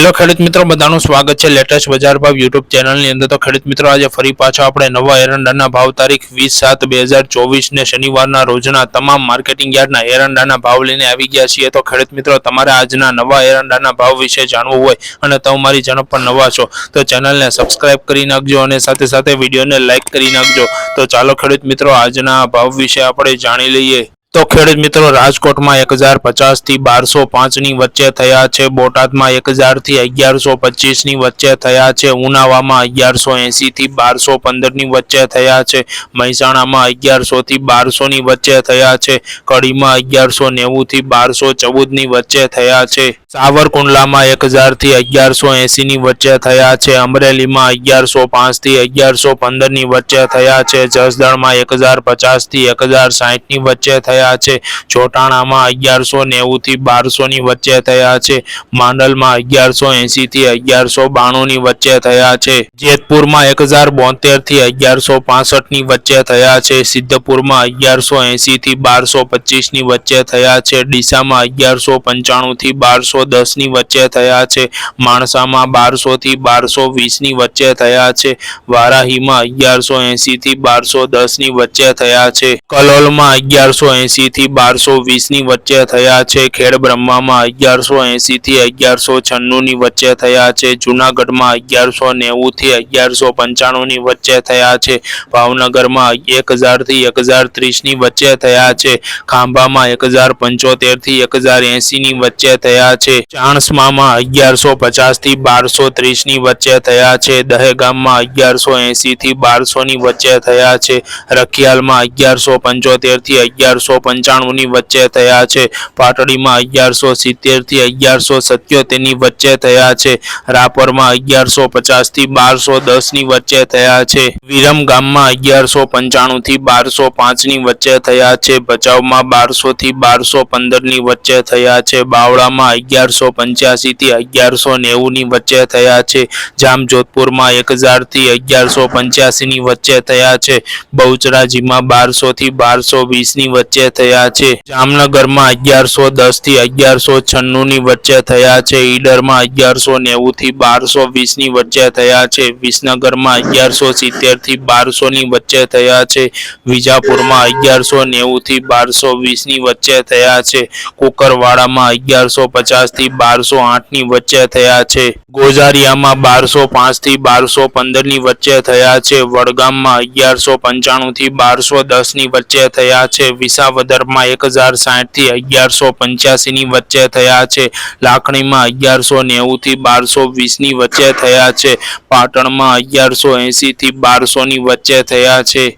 Hello ખેડૂત મિત્રો, બધાનું સ્વાગત છે લેટેસ્ટ બજાર ભાવ યુટ્યુબ ચેનલની અંદર. તો ખેડૂત મિત્રો, આજે ફરી પાછા આપણે નવા એરંડાના ભાવ તારીખ વીસ સાત બે હજાર ચોવીસને શનિવારના રોજના તમામ માર્કેટિંગ યાર્ડના એરંડાના ભાવ લઈને આવી ગયા છીએ. તો ખેડૂત મિત્રો, તમારે આજના નવા એરંડાના ભાવ વિશે જાણવું હોય અને તમારી ચેનલ પર નવા છો, તો ચેનલને સબસ્ક્રાઇબ કરી નાખજો અને સાથે સાથે વિડીયોને લાઇક કરી નાખજો. તો ચાલો ખેડૂત મિત્રો, આજના ભાવ વિશે આપણે જાણી લઈએ. તો ખેડૂત મિત્રો, રાજકોટમાં એક હજાર પચાસથી બારસો પાંચની વચ્ચે થયા છે. બોટાદમાં એક હજારથી અગિયારસો પચીસની વચ્ચે થયા છે. ઉનાવામાં અગિયારસો એસી થી બારસો પંદરની વચ્ચે થયા છે. મહેસાણામાં અગિયારસો થી બારસો ની વચ્ચે થયા છે. કડીમાં અગિયારસો નેવું થી બારસો ચૌદની વચ્ચે થયા છે. સાવરકુંડલામાં એક હજારથી અગિયારસો એંસીની વચ્ચે થયા છે. અમરેલીમાં અગિયારસો પાંચથી અગિયારસો પંદરની વચ્ચે થયા છે. જસદણમાં એક હજાર પચાસથી એક હજાર સાહીઠની વચ્ચે થયા છે. ચોટાણામાં અગિયારસો નેવુંથી બારસોની વચ્ચે થયા છે. માંડલમાં અગિયારસો એંસીથી અગિયારસો બાણુંની વચ્ચે થયા છે. જેતપુરમાં એક હજાર બોતેરથી અગિયારસો પાસઠની વચ્ચે થયા છે. સિદ્ધપુરમાં અગિયારસો એંસીથી બારસો પચીસની વચ્ચે થયા છે. ડીસામાં અગિયારસો પંચાણું થી બારસો દસની વચ્ચે થયા છે. માણસામાં બારસો થી બારસો વીસની વચ્ચે થયા છે. વારાહીમાં અગિયારસો એસી થી બારસો દસની વચ્ચે થયા છે. કલોલમાં અગિયારસો એસી થી બારસો વીસની વચ્ચે થયા છે. ખેડ બ્રહ્મામાં અગિયારસો એસી થી અગિયારસો છન્નું ની વચ્ચે થયા છે. જુનાગઢમાં અગિયારસો નેવું થી અગિયારસો પંચાણું ની વચ્ચે થયા છે. ભાવનગરમાં એક હજારથી એક હજાર ત્રીસની વચ્ચે થયા છે. ખાંભામાં એક હજાર પંચોતેરથી એક હજાર એસી ની વચ્ચે થયા છે. ચાણસ્મામાં અગિયારસો પચાસથી બારસો ત્રીસની વચ્ચે થયા છે. દહેગામમાં અગિયારસો એસી થી બારસો ની વચ્ચે થયા છે. રખિયાલમાં અગિયારસો પંચોતેરથી અગિયારસો પંચાણું ની વચ્ચે થયા છે. પાટડીમાં અગિયારસો સિત્તેરથી અગિયારસો સત્યોતેરની વચ્ચે થયા છે. રાપરમાં અગિયારસો પચાસથી બારસો દસની વચ્ચે થયા છે. વિરમ ગામમાં અગિયારસો પંચાણું થી બારસો પાંચની વચ્ચે થયા છે. ભચાઉમાં બારસો થી બારસો પંદરની વચ્ચે થયા છે. બાવળામાં અગિયારસો પંચ્યાસી થી અગિયારસો નેવું ની વચ્ચે થયા છે. જામજોધપુરમાં એક હજારથી અગિયારસો પંચ્યાસી ની વચ્ચે થયા છે. બહુચરાજીમાં બારસો થી બારસો વીસની વચ્ચે થયા છે. જામનગરમાં અગિયારસો દસથી અગિયારસો છન્નું ની વચ્ચે થયા છે. ઈડરમાં અગિયારસો નેવું થી બારસો વીસની વચ્ચે થયા છે. વિસનગરમાં અગિયારસો સિત્તેરથી બારસો ની વચ્ચે થયા છે. વિજાપુરમાં અગિયારસો નેવું થી બારસો વીસની વચ્ચે થયા છે. કુકરવાડામાં અગિયારસો પચાસ થી બારસો આઠની વચ્ચે થયા છે. ગોઝારિયામાં બારસો પાંચથી બારસો પંદરની વચ્ચે થયા છે. વડગામમાં અગિયારસો પંચાણું થી બારસો દસની વચ્ચે થયા છે. વિસાવદરમાં એક હજાર સાઠથી અગિયારસો પંચ્યાસી ની વચ્ચે થયા છે. લાખણીમાં અગિયારસો નેવું થી બારસો વીસની વચ્ચે થયા છે. પાટણમાં અગિયારસો એસી થી બારસો ની વચ્ચે થયા છે.